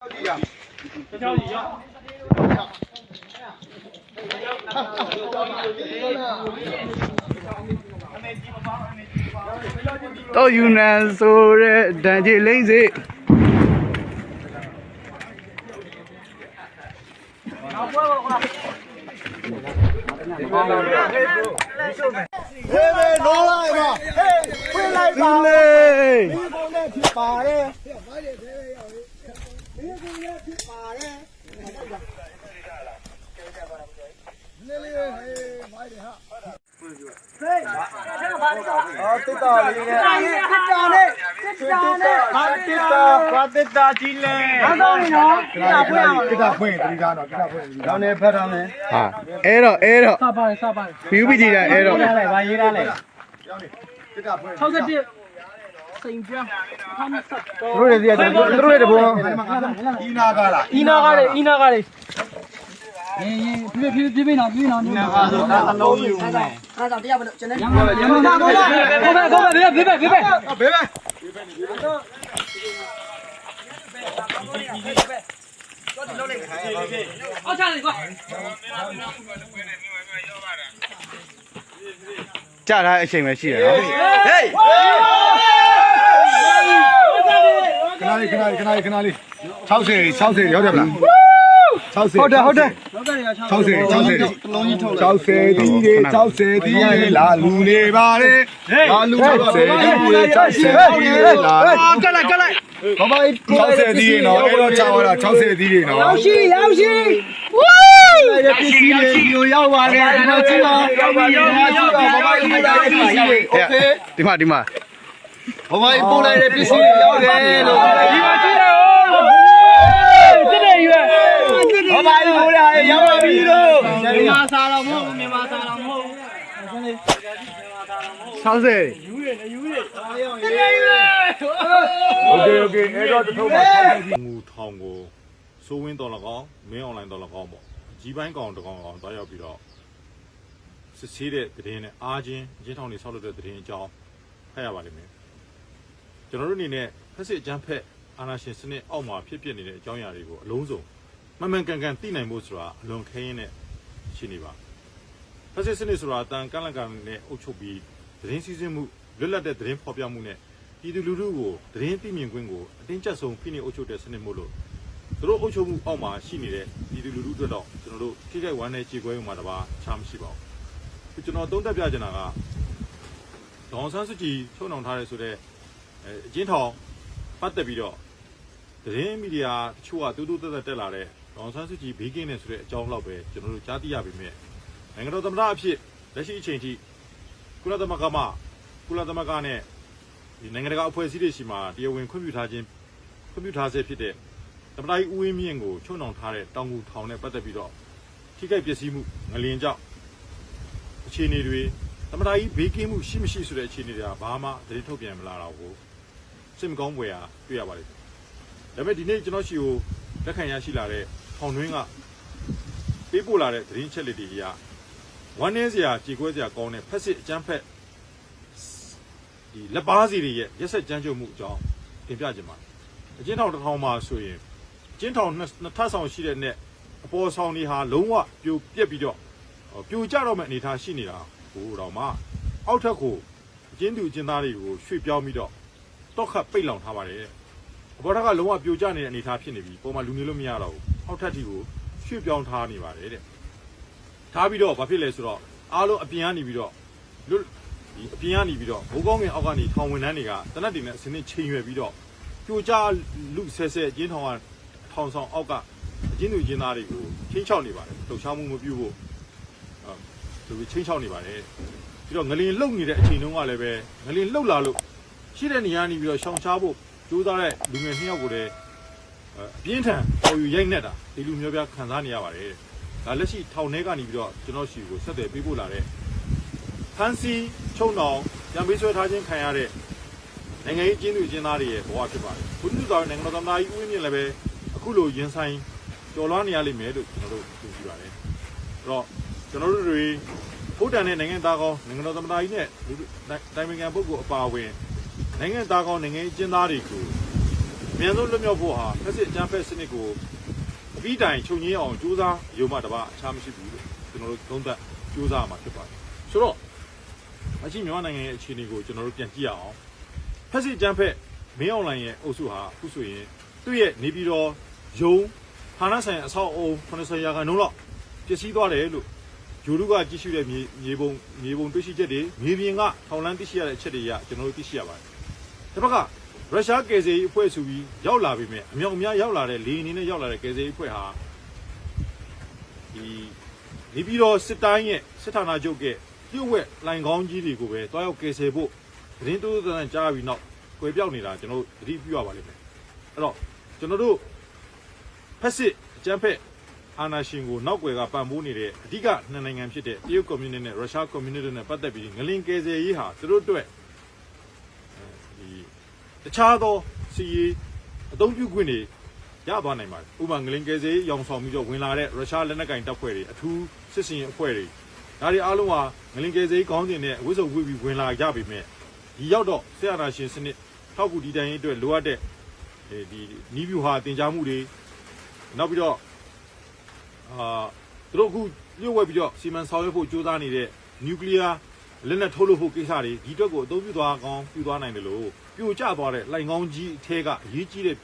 တော့ယူနန်ဆိုတဲ့ဒန်ကြီးလိမ့်စေဟေးမေလောလိုက်ပါဟေးဖွင့်လိုက်သူပါလေဒီကုန်းနဲ့ဖြစ်ပါတယ်ဒီကုန်းနဲ့ဖြစ်ပါတယ်လေလေဟေးမိုက်တယ်ဟာဟေးအော် တစ်တာလေးနဲ့တစ်တာနဲ့တစ်တာနဲ့ဟာတစ်တာဘာတစ်တာကြီးလဲဘာတော့နေနော်တစ်တာဖွင့်အောင်တစ်တာဖွင့်တတိသားတော့တစ်တာဖွင့်တောင်းနေဖက်တောင်းနေဟာအဲ့တော့အဲ့တော့စပါတယ်စပါတယ်ဘီယူပီဂျီတာအဲ့တော့ရလဲဘာရေးရလဲတစ်တာဖွင့်61စိန်ပြောင်း2020တို့တွေစီကတို့တွေတဘောအီနာကလားအီနာကလေအီနာကလေ ရင်ရင်ပြပြပြပြနော်ပြနော်ပြနော်အဲဆိုဒါအလုံးယူမယ်ရမရမကိုပဲကိုပဲပြပြပြပြဘေးဘေးအောက်ချလေကွာကြာတာအချိန်ပဲရှိတယ်နော်ဟေးခဏလေးခဏလေးခဏလေးခဏလေး60 60ရောက်တယ်မလား60ဟုတ်တယ်ဟုတ်တယ် 60 60တလုံးကြီးထုတ်လိုက်60တီးတွေ60တီးတွေလာလူနေပါလေလာလူ60တီးတွေ60တီးတွေလာ ကတ်လိုက်ကတ်လိုက် ဘာမ60တီးတွေနော်အဲ့တော့ချောင်းရတာ60တီးတွေနော်ရောက်ရှိရောက်ရှိဝူးရဲ့ပစ္စည်းတွေဒီကိုရောက်ပါတယ်ဒီမှာကြည့်ပါရောက်ပါရောက်ပါရောက်ပါဘာမကြီးလိုက်တဲ့ပစ္စည်းတွေโอเค ဒီမှာဒီမှာ ဘာမကြီးပို့လိုက်တဲ့ပစ္စည်းတွေရောက်တယ်လို့ဒီမှာကြည့် ဘာမကြီးပို့လိုက်ရောက်ပါပြီလို့ မြန်မာစာတော်မဟုတ်မြန်မာစာတော်မဟုတ် 60 โอเคโอเคအဲ့တော့တစ်ထုံးပါ မူထောင်ကိုစိုးဝင်းတော်လကောင်းမင်းအွန်လိုင်းတော်လကောင်းပေါ့ကြီးပိုင်းကောင်တကောင်ကောင်တွားရောက်ပြီးတော့စစ်ဆေးတဲ့သတင်းနဲ့အားချင်းအချင်းထောင်တွေဆောက်လုပ်တဲ့သတင်းအကြောင်းဖတ်ရပါလိမ့်မယ်ကျွန်တော်တို့အနေနဲ့ဖက်စစ်အကြမ်းဖက်အာဏာရှင်စနစ်အောက်မှာဖြစ်ပျက်နေတဲ့အကြောင်းအရာတွေကိုအလုံးစုံ မှန်မှန်ကန်ကန်သိနိုင်ဖို့ဆိုတာအလွန်ခဲရင်နဲ့ရှိနေပါဖက်စစ်စနစ်ဆိုတာအတန်ကန့်လန့်ကန်နဲ့အုပ်ချုပ်ပြီးသတင်းစီးဆင်းမှုလွတ်လပ်တဲ့သတင်းဖော်ပြမှုနဲ့ပြည်သူလူထုကိုသတင်းသိမြင်ခွင့်ကိုအတင်းကျပ်ဆုံးဖိနှိပ်အုပ်ချုပ်တဲ့စနစ်မို့လို့သူတို့အုပ်ချုပ်မှုအောက်မှာရှိနေတဲ့ပြည်သူလူထုအတွက်တော့ကျွန်တော်တို့ထိခိုက်ဝမ်းနဲ့ကြေကွဲမှုမှာတပါချားမရှိပါဘူးကျွန်တော်သုံးသပ်ပြချင်တာကဒေါအောင်ဆန်းစုကြည်ချုံနှောင်ထားရဲဆိုတော့အဲအချင်းထောင်ပတ်သက်ပြီးတော့သတင်းမီဒီယာတချို့ကတူးတူးတက်တက်တက်လာတဲ့ ဒေါအောင်ဆန်းစုကြည်ဘေးကင်းနေဆိုတဲ့အကြောင်းလောက်ပဲကျွန်တော်တို့ကြားသိရပေမဲ့နိုင်ငံတော်သမ္မတအဖြစ်လက်ရှိအချိန်ထိကုလသမဂ္ဂမှကုလသမဂ္ဂနဲ့ဒီနိုင်ငံတကာအဖွဲ့အစည်းတွေရှိမှတရားဝင်ခွင့်ပြုထားခြင်းခွင့်ပြုထားဆဲဖြစ်တဲ့သမ္မတကြီးဦးဝင်းမြင့်ကိုချုံနှောင်ထားတဲ့တောင်ကူထောင်နဲ့ပတ်သက်ပြီးတော့ထိခိုက်ပျက်စီးမှုငလျင်ကြောင့်အခြေအနေတွေသမ္မတကြီးဘေးကင်းမှုရှိမရှိဆိုတဲ့အခြေအနေတွေကဘာမှသတင်းထုတ်ပြန်မလာတော့ဘူးစိတ်မကောင်းဖွယ်ရာတွေ့ရပါလိမ့်မယ်ဒါပေမဲ့ဒီနေ့ကျွန်တော်ရှိကိုလက်ခံရရှိလာတဲ့ ထောင်တွင်းကပေးပို့လာတဲ့သတင်းချက်လက်တွေအရဝမ်းနည်းစရာကြေကွဲစရာကောင်းတဲ့ဖက်စစ်အကြမ်းဖက်ဒီလက်ပါစီတွေရဲ့ရက်ဆက်ကြမ်းကြုတ်မှုအကြောင်းတင်ပြခြင်းပါတယ်အချင်းထောင်တစ်ထောင်မှာဆိုရင်ကျင်းထောင်နှစ်နှစ်ထပ်ဆောင်ရှိတဲ့နဲ့အပေါ်ဆောင်တွေဟာလုံးဝပြိုပြက်ပြီးတော့ဟောပြိုကျတော့မဲ့အနေအထားရှိနေတာဟိုတော့မှအောက်ထက်ကိုအကျဉ်းသူအကျဉ်းသားတွေကိုရွှေ့ပြောင်းပြီးတော့တောက်ခတ်ပိတ်လောင်ထားပါတယ်အပေါ်ထက်ကလုံးဝပြိုကျနေတဲ့အနေအထားဖြစ်နေပြီပုံမှန်လူနေလို့မရတော့ဘူး အောက်ထက်ထိကိုရွှေ့ပြောင်းထားနေပါတယ်တဲ့ထားပြီးတော့ဘာဖြစ်လဲဆိုတော့အားလုံးအပြင်ကနေပြီးတော့လွတ်ဒီအပြင်ကနေပြီးတော့ဘိုးကောင်းငင်အောက်ကနေထောင်ဝင်တန်းတွေကတနက်တင်နဲ့အစင်းနဲ့ချိန်ရွယ်ပြီးတော့ပြိုကျလူဆဲဆဲအကျဉ်းထောင်ကထောင်ဆောင်အောက်ကအချင်းသူချင်းသားတွေကိုချင်းချောက်နေပါတယ်လှုပ်ရှားမှုမပြုဖို့အဲသူချင်းချောက်နေပါတယ်ပြီးတော့ငလင်လှုပ်နေတဲ့အချိန်တုန်းကလည်းပဲငလင်လှုပ်လာလို့ရှိတဲ့နေရာနေပြီးတော့ရှောင်ရှားဖို့ကြိုးစားတဲ့လူငယ်နှစ်ယောက်ကိုလည်း အဲအပြင်းထန်ပေါ်ယူရိုက်နေတာဒီလူမျိုးပြခံစားနေရပါတယ်ဒါလက်ရှိထောင်ထဲကနေပြီးတော့ကျွန်တော်ရှိကိုဆက်သွယ်ပေးပို့လာတဲ့ဖန်စီချုံတော်ပြန်ပေးဆွဲထားခြင်းခံရတဲ့နိုင်ငံရေးအကျဉ်းသူအကျဉ်းသားတွေရဲ့ဘဝဖြစ်ပါတယ်ဘုသူတော်နိုင်ငံတော်သမ္မတကြီးဦးဝင်းမြင့်လည်းပဲအခုလိုရင်ဆိုင်ကြော်လွှားနေရလိမ့်မယ်လို့ကျွန်တော်တို့သိကြပါတယ်။အဲ့တော့ကျွန်တော်တို့တွေဖုတ်တန်တဲ့နိုင်ငံသားကောင်းနိုင်ငံတော်သမ္မတကြီးနဲ့လူတိုင်ပင်ခံပုဂ္ဂိုလ်အပါအဝင်နိုင်ငံသားကောင်းနိုင်ငံအကျဉ်းသားတွေကို မြန်ဆုံးလွတ်မြောက်ဖို့ဟာဖက်စစ်အကြမ်းဖက်စနစ်ကိုအပြီးတိုင်ချုပ်ငင်းအောင်ကြိုးစားရုံမှတပါအခြားမရှိဘူးလို့ကျွန်တော်တို့သုံးသပ်ကြိုးစားမှာဖြစ်ပါတယ်ဆိုတော့အချင်းမြန်မာနိုင်ငံရဲ့အခြေအနေကိုကျွန်တော်တို့ပြန်ကြည့်ရအောင်ဖက်စစ်အကြမ်းဖက်မင်းအွန်လိုင်းရဲ့အုပ်စုဟာအခုဆိုရင်သူ့ရဲ့နေပြည်တော်ယုံဌာနဆိုင်အဆောက်အအုံ80ရာခိုင်နှုန်းလောက်ပျက်စီးသွားတယ်လို့ဂျိုလူကကြည့်ရှုတဲ့မြေမြေပုံမြေပုံတွေ့ရှိချက်တွေမြေပြင်ကထောင်လန်းသိရှိရတဲ့အချက်တွေရကျွန်တော်တို့သိရှိရပါတယ်။တစ်ဖက်က ရုရှားကယ်ဆယ်ရေးအဖွဲ့ဆိုပြီးရောက်လာပြီမဲ့အမြောက်အများရောက်လာတဲ့လေအနေနဲ့ရောက်လာတဲ့ကယ်ဆယ်ရေးအဖွဲ့ဟာဒီနေပြည်တော်စစ်တိုင်းရဲ့စစ်ဌာနချုပ်ကပြုတ်ဝက်လိုင်ကောင်းကြီးတွေကိုပဲတွားရောက်ကယ်ဆယ်ဖို့သတင်းတိုးသန်းကြားပြီးနောက်ကွယ်ပြောက်နေတာကျွန်တော်တို့သတိပြုရပါလိမ့်မယ်။အဲ့တော့ကျွန်တော်တို့ဖက်စစ်အကြမ်းဖက်အာဏာရှင်ကိုနောက်ွယ်ကပံ့ပိုးနေတဲ့အဓိကနှစ်နိုင်ငံဖြစ်တဲ့တရုတ်ကွန်မြူနတီနဲ့ရုရှားကွန်မြူနတီနဲ့ပတ်သက်ပြီးငလင်ကယ်ဆယ်ရေးဟာသူတို့အတွက်အဲဒီ တခြားသောစီရေးအသုံးပြုခွင့်တွေရသွားနိုင်ပါတယ်ဥပမာငလင်ကယ်ဆယ်ရေးရောင်ဆောင်ပြီးတော့ဝင်လာတဲ့ရုရှားလက်နက်ကင်တပ်ဖွဲ့တွေအထူးစစ်စင်ရေးအဖွဲ့တွေဒါတွေအားလုံးဟာငလင်ကယ်ဆယ်ရေးခေါင်းစဉ်နဲ့ဝိစုံဝိပြီးဝင်လာကြပြီမဲ့ဒီရောက်တော့ဆရာနာရှင်စနစ်ထောက်ကူဒီတိုင်းရေးအတွက်လိုအပ်တဲ့အဲဒီနီးဗျူဟာတင် जा မှုတွေနောက်ပြီးတော့ အာသူတို့အခုလျှို့ဝှက်ပြီးတော့စီမံဆောင်ရွက်ဖို့ကြိုးစားနေတဲ့နျူကလ িয়ার လက်နက်ထုတ်လုပ်ဖို့ကိစ္စတွေဒီအတွက်ကိုအသုံးပြုသွားကောင်းပြုသွားနိုင်တယ်လို့ ပြိုကျသွားတဲ့လိုင်ကောင်းကြီးအထဲကအရေးကြီးတဲ့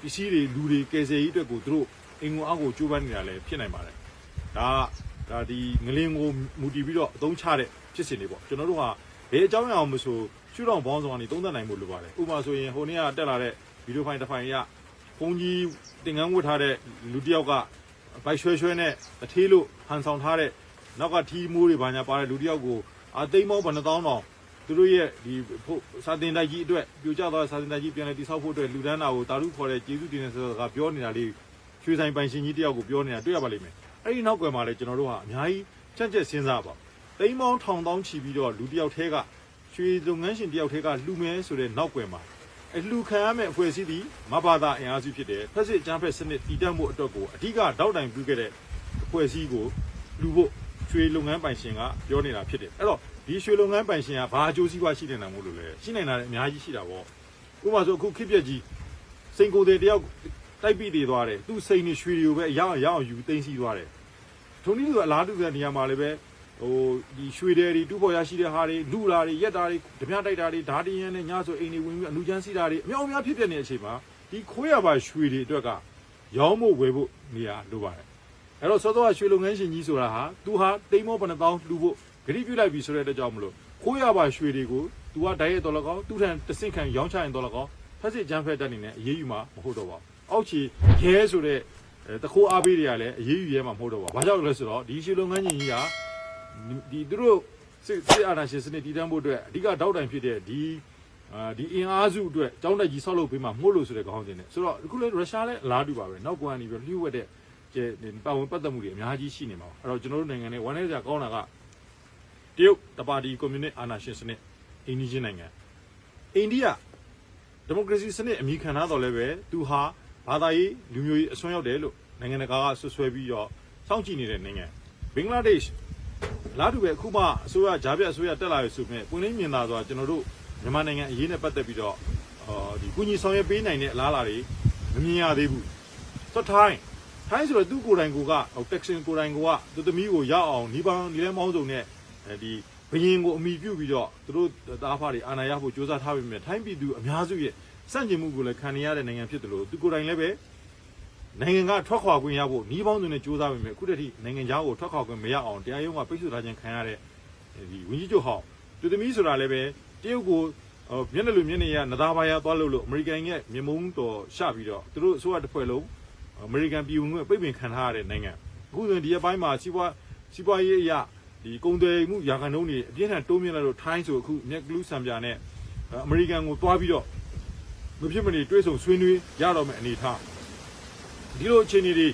ပစ္စည်းတွေလူတွေကယ်ဆယ်ရေးအတွက်ကိုသူတို့အင်္ဂုံအောက်ကိုကြိုးပမ်းနေတာလည်းဖြစ်နိုင်ပါတယ်ဒါကဒါဒီငလင်ကိုမူတည်ပြီးတော့အသုံးချတဲ့ဖြစ်စဉ်တွေပေါ့ကျွန်တော်တို့ဟာဘယ်အကြောင်းအရာမှမဆိုရှုထောင့်ဘောင်းဆောင်ကနေသုံးသပ်နိုင်ဖို့လိုပါတယ်ဥပမာဆိုရင်ဟိုနေ့ကတက်လာတဲ့ဗီဒီယိုဖိုင်တစ်ဖိုင်ရဘုန်းကြီးတင်ကန်းဝတ်ထားတဲ့လူတစ်ယောက်ကဘိုက်ရွှဲရွှဲနဲ့အထေးလို့ဟန်ဆောင်ထားတဲ့နောက်ကထီးမိုးတွေဘာညာပါတဲ့လူတစ်ယောက်ကိုအာသိမ်းမောဘယ်နှသောင်းတောင် သူတို့ရဲ့ဒီဖို့စာတင်တိုက်ကြီးအတွက်ပြိုကျသွားတဲ့စာတင်တိုက်ကြီးပြန်လည်တည်ဆောက်ဖို့အတွက်လူဒန်းတာကိုတာရုခေါ်တဲ့ကျေးဇူးတင်တဲ့စကားပြောနေတာလေးရွှေဆိုင်ပိုင်ရှင်ကြီးတစ်ယောက်ကိုပြောနေတာတွေ့ရပါလိမ့်မယ်အဲ့ဒီနောက်ကွယ်မှာလည်းကျွန်တော်တို့ဟာအများကြီးချင့်ချက်စဉ်းစားပါသိမ်းမောင်းထောင်တောင်းချီပြီးတော့လူတစ်ယောက်ထဲကရွှေလုပ်ငန်းရှင်တစ်ယောက်ထဲကလူမဲဆိုတဲ့နောက်ကွယ်မှာအလှခံရမယ့်အဖွဲ့အစည်းဒီမဘာသာအင်အားစုဖြစ်တယ်ဖက်စစ်အကြမ်းဖက်စနစ်တည်တံ့မှုအတွက်ကိုအဓိကတောက်တိုင်ပြုခဲ့တဲ့အဖွဲ့အစည်းကိုလူဖို့ရွှေလုပ်ငန်းပိုင်ရှင်ကပြောနေတာဖြစ်တယ်အဲ့တော့ ဒီရွှေလုပ်ငန်းပိုင်ရှင်ကဘာအကျိုးစီးပွားရှိနေတာမို့လို့လဲရှိနေတာလည်းအများကြီးရှိတာပေါ့ဥပမာဆိုအခုခစ်ပြက်ကြီးစိန်ကိုယ်တွေတယောက်တိုက်ပိတည်သွားတယ်သူ့စိန်နေရွှေတွေကိုပဲရအောင်ရအောင်ယူသိမ်းစီးသွားတယ်ထုံနည်းသူအလားတူတဲ့နေရာမှာလည်းပဲဟိုဒီရွှေတွေတွေတူဖို့ရရှိတဲ့ဟာတွေလူလာတွေရက်တာတွေဓမြတိုက်တာတွေဓာတင်ရန်နဲ့ညဆိုအိမ်တွေဝင်ပြီးအလူချမ်းစီတာတွေအများအများဖြစ်ပြနေတဲ့အချိန်မှာဒီခိုးရပါရွှေတွေအတွက်ကရောင်းဖို့ဝယ်ဖို့နေရာလိုပါတယ်အဲ့တော့စောစောကရွှေလုပ်ငန်းရှင်ကြီးဆိုတာဟာသူဟာတိမ်မောဘယ်နှသောင်းလှူဖို့ ဂရိပြုလိုက်ပြီဆိုတဲ့အတွက်ကြောင့်မလို့ခိုးရပါရွှေတွေကိုသူကဓာတ်ရိုက်တော်လကောက်သူ့ထံတဆင့်ခံရောင်းချရင်တော်လကောက်ဖက်စစ်ကြမ်းဖက်တက်နေနဲ့အေးအေးယူမှာမဟုတ်တော့ပါဘူးအောက်ချီရဲဆိုတဲ့အဲတခိုးအားပေးတွေကလည်းအေးအေးယူရဲမှာမဟုတ်တော့ပါဘူးဘာကြောင့်လဲဆိုတော့ဒီရွှေလုပ်ငန်းရှင်ကြီးကဒီသူတို့စစ်စစ်အာဏာရှင်စနစ်တည်တံ့ဖို့အတွက်အဓိကတောက်တိုင်ဖြစ်တဲ့ဒီအာဒီအင်အားစုအတွက်တောင်းတကြီးဆောက်လုပ်ပေးမှမှုလို့ဆိုတဲ့ခေါင်းစဉ်နဲ့ဆိုတော့အခုလည်းရုရှားလည်းအလားတူပါပဲနောက်ကွန်ကနေပြီးလျှို့ဝှက်တဲ့ကျဲပတ်ဝင်ပတ်သက်မှုတွေအများကြီးရှိနေမှာပါအဲ့တော့ကျွန်တော်တို့နိုင်ငံနဲ့ဝမ်းနေကြကောင်းတာက တရုတ်တပါတီကွန်မြူနစ်အာဏာရှင်စနစ်အိန္ဒိချင်းနိုင်ငံအိန္ဒိယဒီမိုကရေစီစနစ်အမိခံထားတော်လဲပဲသူဟာဘာသာရေးလူမျိုးရေးအစွန်းရောက်တယ်လို့နိုင်ငံတကာကဆွဆွဲပြီးတော့စောင့်ကြည့်နေတဲ့နိုင်ငံဘင်္ဂလားဒေ့ရှ်လာတူပဲအခုမှအစိုးရဂျားပြအစိုးရတက်လာရဆိုပေမဲ့ပွင့်လင်းမြင်သာစွာကျွန်တော်တို့မြန်မာနိုင်ငံအရေးနဲ့ပတ်သက်ပြီးတော့အော်ဒီကုညီဆောင်ရွက်ပေးနိုင်တဲ့အလားအလာတွေမမြင်ရသေးဘူးဆိုတော့ထိုင်းထိုင်းဆိုတော့သူ့ကိုယ်တိုင်ကိုကဟိုတက်ဆင်ကိုယ်တိုင်ကိုကသူသမီးကိုရအောင်ဒီပန်းဒီလဲမောင်းစုံနဲ့ အဲဒီဘရင်ကိုအမိပြုတ်ပြီးတော့သူတို့တားဖားတွေအာဏာရဖို့ကြိုးစားထားပေမဲ့ထိုင်းပြည်သူအများစုရဲ့စန့်ကျင်မှုကိုလည်းခံနေရတဲ့နိုင်ငံဖြစ်တယ်လို့သူကိုယ်တိုင်လည်းပဲနိုင်ငံကထွက်ခွာခွင့်ရဖို့နှီးပေါင်းစုံနဲ့စူးစမ်းပေမဲ့အခုတည်းထိနိုင်ငံခြားကိုထွက်ခွာခွင့်မရအောင်တရားရုံးကပိတ်ဆို့ထားခြင်းခံရတဲ့ဒီဝင်းကြီးချုပ်ဟောက်သူသမီးဆိုတာလည်းပဲတရုတ်ကိုမျက်နှာလူမျက်နှာရနသားပါရသွားလို့လို့အမေရိကန်ရဲ့မြေမုံတော်ရှပြီးတော့သူတို့အစိုးရတစ်ဖွဲ့လုံးအမေရိကန်ပြည်ဝင်ခွင့်ပိတ်ပင်ခံထားရတဲ့နိုင်ငံအခုဆိုရင်ဒီအပိုင်းမှာစီးပွားစီးပွားရေးအရာ ဒီကုန်သွယ်မှုရာခိုင်နှုန်းတွေအပြည့်အထန်တိုးမြင့်လာလို့ထိုင်းဆိုအခုမြက်ကလူးဆံပြာနဲ့အမေရိကန်ကိုတွားပြီးတော့မဖြစ်မနေတွဲဆုံဆွေးနွေးရတော့မယ့်အနေအထားဒီလိုအခြေအနေတွေ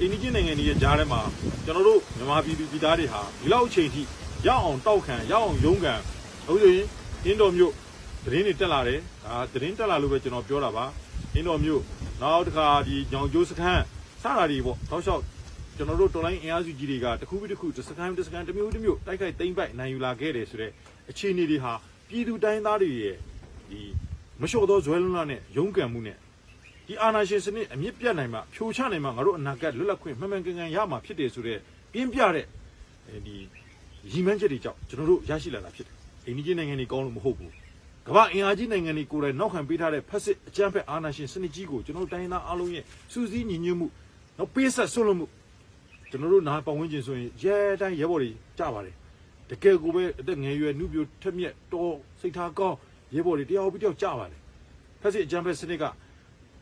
အိန္ဒိယနိုင်ငံတွေရဲ့ကြားထဲမှာကျွန်တော်တို့မြန်မာပြည်သူပြည်သားတွေဟာဒီလောက်အချိန်ထိရအောင်တောက်ခံရအောင်ရုန်းကန်အခုဆိုရင်အင်းတော်မြို့သတင်းတွေတက်လာတယ်ဒါသတင်းတက်လာလို့ပဲကျွန်တော်ပြောတာပါအင်းတော်မြို့နောက်တစ်ခါဒီညောင်ကျိုးစခန်းစတာတွေပေါ့တောက်လျှောက် ကျွန်တော်တို့တော်လိုင်းအင်အားစုကြီးတွေကတစ်ခုပြီးတစ်ခုတစ်စခန်းတစ်စခန်းတစ်မျိုးတစ်မျိုးတိုက်ခိုက်သိမ်းပိုက်နိုင်ယူလာခဲ့တယ်ဆိုတော့အခြေအနေတွေဟာပြည်သူတိုင်းသားတွေရဲ့ဒီမလျှော့သောဇွဲလွန်းလာနဲ့ရုန်းကန်မှုနဲ့ဒီအာဏာရှင်စနစ်အမြင့်ပြတ်နိုင်မှာဖြိုချနိုင်မှာငါတို့အနာဂတ်လွတ်လပ်ခွင့်မှန်မှန်ကန်ကန်ရမှာဖြစ်တယ်ဆိုတော့ပြင်းပြတဲ့အဲဒီရည်မှန်းချက်တွေကြောင့်ကျွန်တော်တို့ရရှိလာတာဖြစ်တယ်အိန္ဒိယနိုင်ငံတွေကောင်းလို့မဟုတ်ဘူးကမ္ဘာအင်အားကြီးနိုင်ငံတွေကိုယ်တိုင်နောက်ခံပေးထားတဲ့ဖက်စစ်အကြမ်းဖက်အာဏာရှင်စနစ်ကြီးကိုကျွန်တော်တို့တိုင်းရင်းသားအားလုံးရဲ့စူးစီးညီညွတ်မှုနောက်ပေးဆက်ဆွလို့မှု ကျွန်တော်တို့နားပတ်ဝန်းကျင်ဆိုရင်ရဲတိုင်းရဲဘော်တွေကြပါတယ်တကယ်ကိုပဲအသက်ငယ်ရွယ်နှုပြိုထက်မြက်တော်စိတ်ထားကောင်းရဲဘော်တွေတယောက်ပြီးတယောက်ကြပါတယ်ဖက်စစ်အကြမ်းဖက်စနစ်က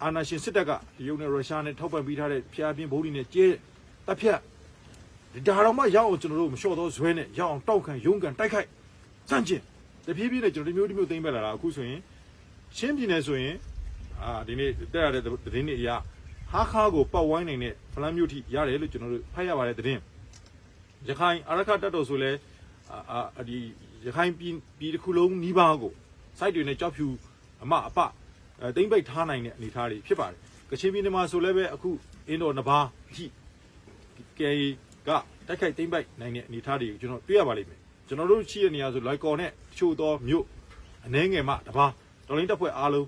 အာဏာရှင်စစ်တပ်ကတရုတ်နဲ့ရုရှားနဲ့ထောက်ပံ့ပေးထားတဲ့ဖျားပြင်းဗုဒ္ဓနဲ့ကျဲတပ်ဖြတ်ဒါတော့မှရအောင်ကျွန်တော်တို့မလျှော့တော့ဇွဲနဲ့ရအောင်တောက်ခံရုန်းကန်တိုက်ခိုက်စန့်ကျင်တဖြည်းဖြည်းနဲ့ကျွန်တော်ဒီမျိုးဒီမျိုးသိမ့်ပဲလာတာအခုဆိုရင်ရှင်းပြည်နယ်ဆိုရင်အာဒီနေ့တက်ရတဲ့သတင်းတွေအရ ဟာခါကိုပတ်ဝိုင်းနိုင်တဲ့ဖလန်းမျိုးထိရတယ်လို့ကျွန်တော်တို့ဖတ်ရပါတယ်သတင်းရခိုင်အရခတ်တက်တော်ဆိုလဲအာအာဒီရခိုင်ပြည်ပြည်တစ်ခုလုံးနီးပါးကိုစိုက်တွေနဲ့ကြောက်ဖြူအမအပအဲတိမ့်ပိတ်ထားနိုင်တဲ့အနေအထားတွေဖြစ်ပါတယ်ကချင်ပြည်နယ်မှာဆိုလဲပဲအခုအင်းတော်နဘာအထိကဲကတိုက်ခိုက်တိမ့်ပိတ်နိုင်တဲ့အနေအထားတွေကိုကျွန်တော်တွေ့ရပါလိမ့်မယ်ကျွန်တော်တို့ရှိတဲ့နေရာဆိုလိုက်ကော်နဲ့တချို့သောမြို့အနှဲငယ်မှတပါတော်လိုင်းတပ်ဖွဲ့အားလုံး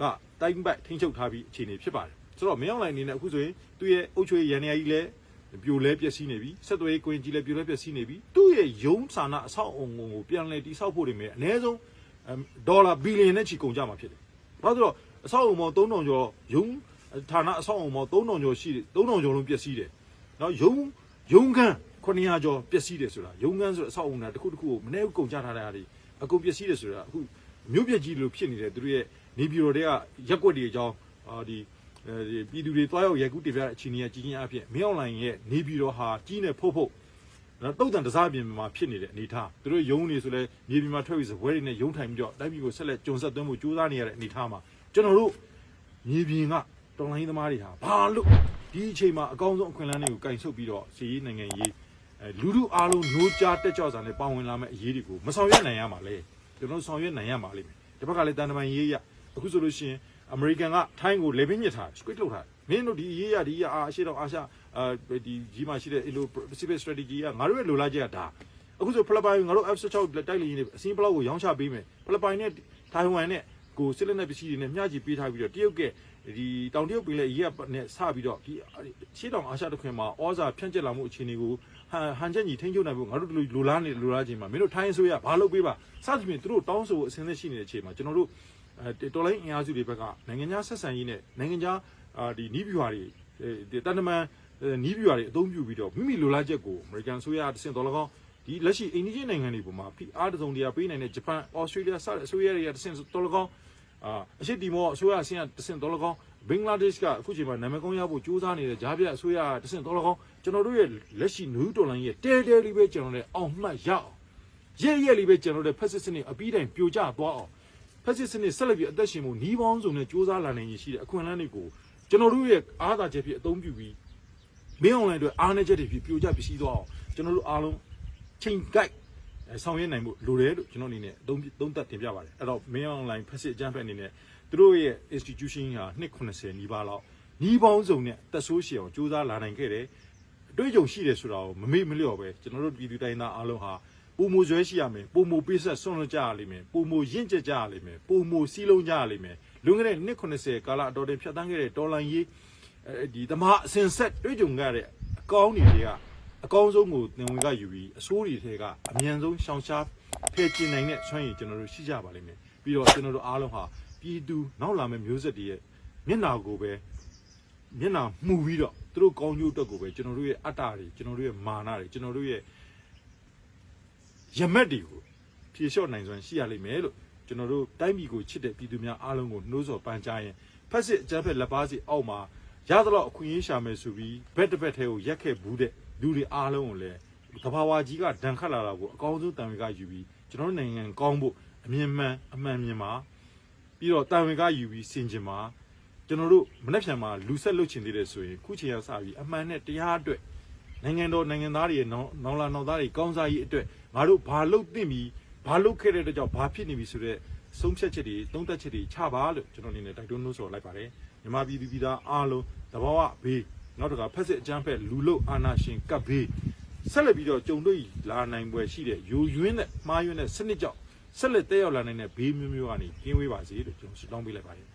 ကတိုင်းပတ်ထိန်းချုပ်ထားပြီးအခြေအနေဖြစ်ပါတယ် ဆိုတော့မင်းအောင်လိုင်အနေနဲ့အခုဆိုရင်သူ့ရဲ့အုပ်ချုပ်ရေးရန်နေရာကြီးလည်းပြိုလဲပျက်စီးနေပြီဆက်သွယ်ရေးကွင်းကြီးလည်းပြိုလဲပျက်စီးနေပြီသူ့ရဲ့ယုံစာနာအဆောက်အုံကိုပြန်လည်တည်ဆောက်ဖို့တွေမဲ့အနည်းဆုံးဒေါ်လာဘီလီယံနဲ့ချီကုန်ကြမှာဖြစ်တယ်ဘာလို့လဲဆိုတော့အဆောက်အုံပေါင်း3000ကျော်ယုံဌာနအဆောက်အုံပေါင်း3000ကျော်ရှိတယ်3000ကျော်လုံးပျက်စီးတယ်နော်ယုံယုံခန်း900ကျော်ပျက်စီးတယ်ဆိုတာယုံခန်းဆိုတဲ့အဆောက်အုံတာတစ်ခုတစ်ခုကိုမနေ့ကကုန်ကြထားတဲ့အားတွေအကုန်ပျက်စီးတယ်ဆိုတာအခုမြို့ပြကြီးလိုဖြစ်နေတယ်သူတို့ရဲ့နေပြည်တော်တွေကရက်ွက်တွေအကြောင်းအာဒီ အဲဒီပြည်သူတွေတွားရောက်ရိုက်ကူးတင်ပြတဲ့အခြေအနေကကြီးကြီးအဖြစ်မင်းအွန်လိုင်းရဲ့နေပြည်တော်ဟာကြီးနေဖို့ဖို့နော်တုတ်တန်တစားပြင်မှာဖြစ်နေတဲ့အနေအထားသူတို့ယုံနေဆိုလဲမြေပြင်မှာထွက်ပြီးစပွဲတွေနဲ့ယုံထိုင်ပြီးတော့တိုင်းပြည်ကိုဆက်လက်ကြုံဆက်သွင်းဖို့ကြိုးစားနေရတဲ့အနေအထားမှာကျွန်တော်တို့မြေပြင်ကတော်လိုင်းသမားတွေဟာဘာလို့ဒီအချိန်မှာအကောင်းဆုံးအခွင့်အလမ်းတွေကိုကင်ဆုပ်ပြီးတော့စီရေးနိုင်ငံရေးအဲလူလူအားလုံး노ကြားတက်ကြော့စာနဲ့ပါဝင်လာမဲ့အရေးတွေကိုမဆောင်ရွက်နိုင်ရမှာလေကျွန်တော်တို့ဆောင်ရွက်နိုင်ရမှာလိမ့်မယ်ဒီဘက်ကလည်းတန်တမန်ရေးရအခုဆိုလို့ရှိရင် အမေရိကန်ကထိုင်းကိုလေပင်းညစ်ထား squid လုပ်ထားမင်းတို့ဒီရေးရဒီရအာအရှိတော့အာရှအာဒီကြီးမှရှိတဲ့အဲ့လို Pacific strategy ကငါတို့ရဲ့လိုလားချက်ကဒါအခုဆိုဖိလစ်ပိုင်ငါတို့ F16 တိုက်လေရင်အစင်းဘလောက်ကိုရောင်းချပေးမယ်ဖိလစ်ပိုင်နဲ့ထိုင်ဝမ်နဲ့ကိုစစ်လက်နက်ပစ္စည်းတွေနဲ့မျှချီပေးထားပြီးတော့တရုတ်ကဒီတောင်တရုတ်ပင်လယ်ရေးရနဲ့စပြီးတော့ဒီရှေ့တောင်အာရှတခွင်မှာဩဇာဖြန့်ကျက်လာမှုအခြေအနေကိုဟန်ဟန်ချက်ညီထိန်းချုပ်နိုင်ဖို့ငါတို့လူလိုလားနေလိုလားခြင်းမှာမင်းတို့ထိုင်းဆိုရဘာလုပ်ပေးပါစသဖြင့်သူတို့တောင်းဆိုဖို့အစဉ်သက်ရှိနေတဲ့အချိန်မှာကျွန်တော်တို့ အဲတော်လိုင်းအင်အားစုတွေဘက်ကနိုင်ငံခြားဆက်ဆံရေးနဲ့နိုင်ငံခြားအာဒီနီးပြွာတွေဒီတန်တမန်နီးပြွာတွေအသုံးပြုပြီးတော့မိမိလိုလားချက်ကိုအမေရိကန်ဆိုရအစဉ်တော်၎င်းဒီလက်ရှိအိန္ဒိယနိုင်ငံတွေပေါ်မှာဖိအားတစုံတရာပေးနိုင်တဲ့ဂျပန်ဩစတြေးလျစတဲ့အစိုးရတွေအစဉ်တော်၎င်းအာအရှိတီမောအစိုးရအစဉ်အစဉ်တော်၎င်းဘင်္ဂလားဒေ့ရှ်ကအခုချိန်မှာနာမည်ကောင်းရဖို့ကြိုးစားနေတဲ့ဂျားပြအစိုးရအစဉ်တော်၎င်းကျွန်တော်တို့ရဲ့လက်ရှိနူးတော်လိုင်းရဲ့တဲတဲလေးပဲကျွန်တော်တို့အောင်မှတ်ရအောင်ရဲရဲလေးပဲကျွန်တော်တို့ဖက်စစ်စနစ်အပြီးတိုင်ပြိုကျသွားအောင် ဖက်စစ်စနစ်ဆက်လက်ပြီးအသက်ရှင်မှုနီးပေါင်းစုံနဲ့စူးစမ်းလာနိုင်ရရှိတဲ့အခွင့်အလမ်းတွေကိုကျွန်တော်တို့ရဲ့အားသာချက်ဖြစ်အသုံးပြုပြီးမင်းအွန်လိုင်းတွေအားနည်းချက်တွေဖြစ်ပြိုကျပစ္စည်းသွားအောင်ကျွန်တော်တို့အားလုံးချိန်ကိုက်ဆောင်ရွက်နိုင်မှုလိုတယ်လို့ကျွန်တော်အနေနဲ့သုံးသုံးသပ်တင်ပြပါတယ်အဲ့တော့မင်းအွန်လိုင်းဖက်စစ်အကြမ်းဖက်အနေနဲ့သူတို့ရဲ့ institution ဟာ290နီးပါးလောက်နီးပေါင်းစုံနဲ့တက်ဆိုးရှည်အောင်စူးစမ်းလာနိုင်ခဲ့တယ်အတွေ့အကြုံရှိတယ်ဆိုတာကိုမမေ့မလျော့ပဲကျွန်တော်တို့ပြည်သူတိုင်းသားအားလုံးဟာ ပုံမူဇွဲရှိရမယ်ပုံမူပေးဆက်ဆွန့်လွတ်ကြရလိမ့်မယ်ပုံမူရင့်ကျက်ကြရလိမ့်မယ်ပုံမူစီးလုံးကြရလိမ့်မယ်လွန်ခဲ့တဲ့နှစ်80ကာလအတော်တင်ဖြတ်သန်းခဲ့တဲ့တော်လန်ရေးအဲဒီတမအစင်ဆက်တွေ့ကြုံခဲ့တဲ့အကောင်းတွေတွေကအကောင်းဆုံးကိုသင်ဝင်ကယူပြီးအဆိုးတွေထဲကအမြန်ဆုံးရှောင်ရှားဖယ်ကျင်နိုင်တဲ့ဆွမ်းရည်ကျွန်တော်တို့ရှိကြပါလိမ့်မယ်ပြီးတော့ကျွန်တော်တို့အားလုံးဟာပြည်သူနောက်လာမယ့်မျိုးဆက်တွေရဲ့မျက်နှာကိုပဲမျက်နှာမှုပြီးတော့သူတို့ကောင်းကျိုးအတွက်ကိုပဲကျွန်တော်တို့ရဲ့အတ္တတွေကျွန်တော်တို့ရဲ့မာနတွေကျွန်တော်တို့ရဲ့ ရမက်တွေကိုဖြေလျှော့နိုင်စွမ်းရှိရလိမ့်မယ်လို့ကျွန်တော်တို့တိုင်းပြည်ကိုချစ်တဲ့ပြည်သူများအားလုံးကိုနှိုးဆော်ပန်ကြားရင်ဖက်စစ်အကြမ်းဖက်လက်ပါစီအောက်မှာရသလောက်အခွင့်အရေးရှာမယ်ဆိုပြီးဘက်တစ်ဘက်ထဲကိုရက်ခဲ့ဘူးတဲ့လူတွေအားလုံးကိုလည်းကဘာဝကြီးကဒဏ်ခတ်လာတာကိုအကောင်းဆုံးတန်ဝေကယူပြီးကျွန်တော်တို့နိုင်ငံကောင်းဖို့အမြင်မှန်အမှန်မြင်ပါပြီးတော့တန်ဝေကယူပြီးစင်ကြင်ပါကျွန်တော်တို့မနေ့ဖြန်မှာလူဆက်လွတ်ချင်သေးတယ်ဆိုရင်ခုချိန်ရစပြီးအမှန်နဲ့တရားအတွက်နိုင်ငံတော်နိုင်ငံသားတွေရဲ့နောင်နောင်လာနောင်သားတွေကောင်းစားရေးအတွက် ငါတို့ဘာလုပ်သင့်ပြီဘာလုပ်ခဲ့တဲ့အတွက်ကြောင့်ဘာဖြစ်နေပြီဆိုတော့ဆုံးဖြတ်ချက်တွေသုံးသပ်ချက်တွေချပါလို့ကျွန်တော်အနေနဲ့တိုက်တွန်းလို့ဆိုလိုက်ပါတယ်မြန်မာပြည်သူပြည်သားအားလုံးတဘာဝဘေးနောက်တစ်ခါဖက်စစ်အကြမ်းဖက်လူလုအာနာရှင်ကပ်ဘေးဆက်လက်ပြီးတော့ကြုံတွေ့လာနိုင်ပွဲရှိတဲ့ယူယွင်းတဲ့မှားယွင်းတဲ့စနစ်ကြောင့်ဆက်လက်တက်ရောက်လာနိုင်တဲ့ဘေးမျိုးမျိုးကနေကင်းဝေးပါစေလို့ကျွန်တော်ဆုတောင်းပေးလိုက်ပါတယ်